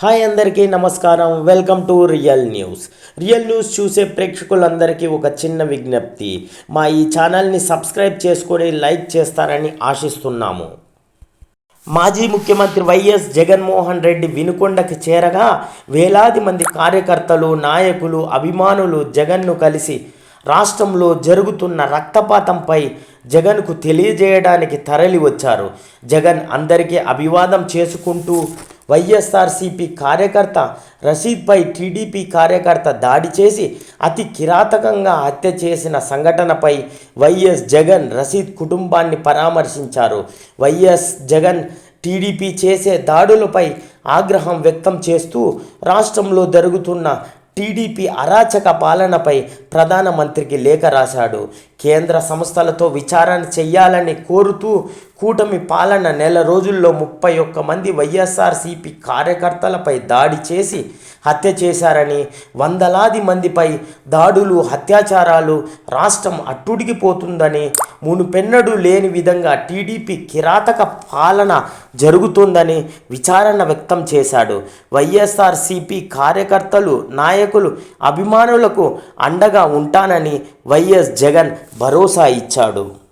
Hi అందరికీ నమస్కారం. Welcome to real news. Real news చూసే ప్రేక్షకులందరికీ ఒక చిన్న విజ్ఞప్తి. మా ఈ ఛానల్ని సబ్స్క్రైబ్ చేసుకొని లైక్ చేస్తారని ఆశిస్తున్నాము. మాజీ ముఖ్యమంత్రి వైఎస్ జగన్మోహన్ రెడ్డి వినుకొండకి చేరగా వేలాది మంది కార్యకర్తలు నాయకులు అభిమానులు జగన్ను కలిసి రాష్ట్రంలో జరుగుతున్న రక్తపాతంపై జగన్కు తెలియజేయడానికి తరలి వచ్చారు జగన్ అందరికీ అభివాదం చేసుకుంటూ వైఎస్ఆర్సీపీ కార్యకర్త రషీద్పై టీడీపీ కార్యకర్త దాడి చేసి అతి కిరాతకంగా హత్య చేసిన సంఘటనపై వైఎస్ జగన్ రషీద్ కుటుంబాన్ని పరామర్శించారు. వైఎస్ జగన్ టీడీపీ చేసే దాడులపై ఆగ్రహం వ్యక్తం చేస్తూ రాష్ట్రంలో జరుగుతున్న టీడీపీ అరాచక పాలనపై ప్రధానమంత్రికి లేఖ రాశాడు. కేంద్ర సంస్థలతో విచారణ చెయ్యాలని కోరుతూ కూటమి పాలన నెల రోజుల్లో ముప్పై ఒక్క మంది వైఎస్ఆర్సీపీ కార్యకర్తలపై దాడి చేసి హత్య చేశారని వందలాది మందిపై దాడులు అత్యాచారాలు రాష్ట్రం అట్టుడికిపోతుందని మునుపెన్నడూ లేని విధంగా టీడీపీ కిరాతక పాలన జరుగుతుందని విచారణ వ్యక్తం చేశాడు. వైఎస్ఆర్సీపీ కార్యకర్తలు నాయకులు అభిమానులకు అండగా ఉంటానని వైఎస్ జగన్ భరోసా ఇచ్చాడు.